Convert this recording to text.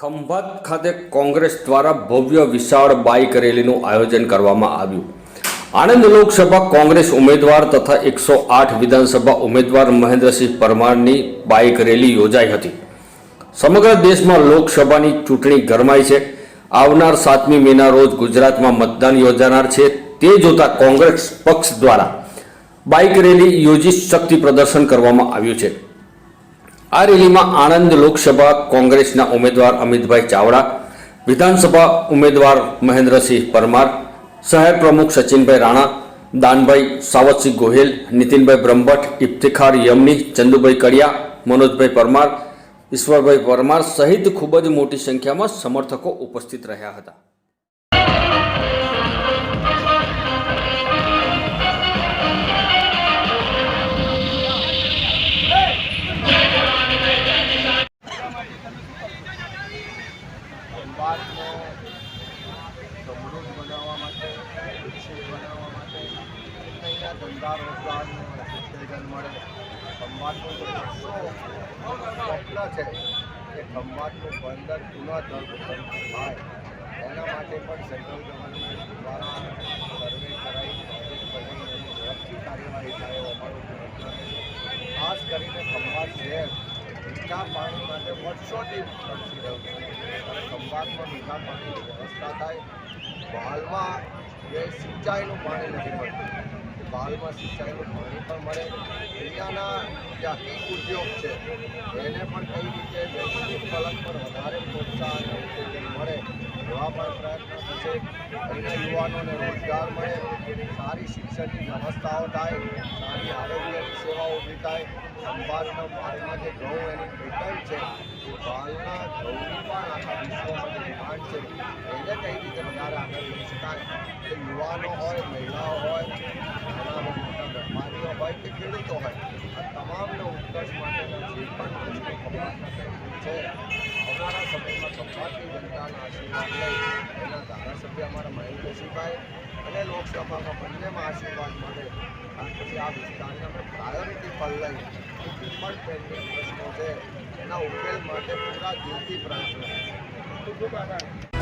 ખંભાત ખાતે કોંગ્રેસ દ્વારા ભવ્ય વિશાળ બાઇક રેલીનું આયોજન કરવામાં આવ્યું. આણંદ લોકસભા કોંગ્રેસ ઉમેદવાર તથા એકસો આઠ વિધાનસભા ઉમેદવાર મહેન્દ્રસિંહ પરમારની બાઇક રેલી યોજાઈ હતી. સમગ્ર દેશમાં લોકસભાની ચૂંટણી ગરમાઈ છે. આવનાર સાતમી મેના રોજ ગુજરાતમાં મતદાન યોજાનાર છે. તે જોતા કોંગ્રેસ પક્ષ દ્વારા બાઇક રેલી યોજી શક્તિ પ્રદર્શન કરવામાં આવ્યું છે. આ રેલીમાં આણંદ લોકસભા કોંગ્રેસના ઉમેદવાર અમિતભાઈ ચાવડા, વિધાનસભા ઉમેદવાર મહેન્દ્રસિંહ પરમાર, શહેર પ્રમુખ સચિનભાઈ રાણા, દાનભાઈ સાવતસિંહ ગોહિલ, નીતિનભાઈ બ્રહ્મભટ્ટ, ઇફ્તિખાર યમની, ચંદુભાઈ કડિયા, મનોજભાઈ પરમાર, ઈશ્વરભાઈ પરમાર સહિત ખૂબ જ મોટી સંખ્યામાં સમર્થકો ઉપસ્થિત રહ્યા હતા. સમૃદ્ધ બનાવવા માટે બનાવવા માટે અહીંયા ધંધા રોજગારનું ઉત્તેજન મળે ખંભાતનું સ્વપ્ન છે કે ખંભાતનું બંદર પુનઃ ધર્મ થાય એના માટે પણ સેન્ટ્રલ કાર્યવાહી થાય એવો અમારો પ્રયત્ન છે ખાસ કરીને ખંભાત શહેર મીઠા પાણી માટે વર્ષોથી ખર્ચી રહ્યું છે. અને ખંભાતમાં મીઠા પાણીની વ્યવસ્થા થાય. હાલમાં જે સિંચાઈનું પાણી નથી મળતું. બાલમાં સિંચાઈનું પાણી પણ મળે. દુનિયાના જે અતિક ઉદ્યોગ છે. એને પણ કઈ રીતે વૈશ્વિક ફલક પર વધારે પ્રોત્સાહન મળે એવા પણ પ્રયત્નો થશે અહીંના યુવાનોને રોજગાર મળે, સારી શિક્ષણની વ્યવસ્થાઓ થાય, સારી આરોગ્યની સેવાઓ ઊભી થાય ખંભાતના પાણીમાં જે ઘઉં એની પેટર્ન છે, એ બાલના ઘઉંની પણ આખા વિશ્વમાં ડિમાન્ડ છે, એને કઈ રીતે વધારે આગળ લઈ શકાય? કે યુવાનો હોય, મહિલાઓ હોય, ઘણા મોટા વેપારીઓ હોય કે ખેડૂતો હોય, આ તમામને ઉત્કર્ષ માટેના જે પણ છે સમયમાં ખંભાતની જનતાના આશીર્વાદ લઈ એના ધારાસભ્ય અમારા મહેન્દ્રસિંહભાઈ અને લોકસભામાં બંનેમાં આશીર્વાદ મળે પછી આ વિસ્તારને અમે પ્રાયોરિટી પર લઈ પણ પેન્ડિંગ પ્રશ્નો છે એના ઉકેલ માટે પૂરા દિલથી પ્રયત્ન કરીશું.